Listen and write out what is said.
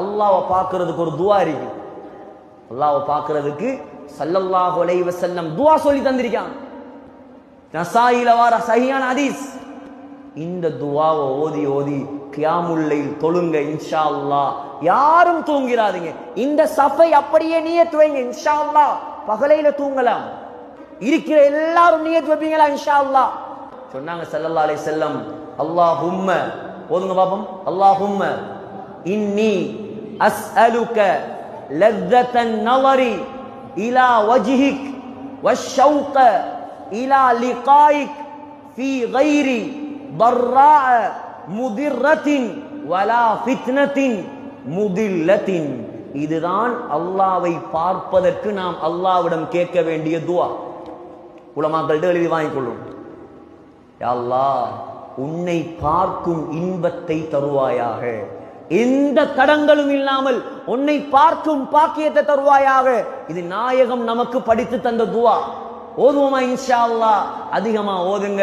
அல்லாவை பார்க்கறதுக்கு ஒரு துவா இருக்கு. அல்லாவை பார்க்கறதுக்கு சல்லல்லாஹு அலைஹி வஸல்லம் துவா சொல்லி தந்திருக்கான். நசாயில வார சஹியான ஹதீஸ். இந்த துவாவை ஓதி ஓதி கியாமுல்லைல் தொழுங்க இன்ஷா அல்லா யாரும் தூங்கிறாதீங்க. இந்த சஃபை அப்படியே நீயே துவைங்க இன்ஷா அல்லா பகலையில தூங்கலாம். இருக்கிற எல்லாரும் நீயே வைப்பீங்களா இன்ஷா அல்லா சொன்னாங்க ஸல்லல்லாஹு அலை செல்லம் அல்லாஹும்ம ஓதுங்க பாப்போம். அல்லாஹும்ம இன்னி அஸ்அலுக லத்தன் நவரி இலா வஜ்ஹிக் والشوق إلى لقائك في غير ضراء مضرة ولا فتنة مضلة இதுதான் அல்லாவை பார்ப்பதற்கு நாம் அல்லாவிடம் கேட்க வேண்டிய துவா உலமாக்கள்கிட்ட எழுதி வாங்கிக் கொள்ளும் யா அல்லாஹ் உன்னை பார்க்கும் இன்பத்தை தருவாயாக எந்த தடங்களும் இல்லாமல் உன்னை பார்க்கும் பாக்கியத்தை தருவாயாக. இது நாயகம் நமக்கு படித்து தந்த துவா. ஓதுவோமா இன்ஷா அல்லாஹ்? அதிகமா ஓதுங்க.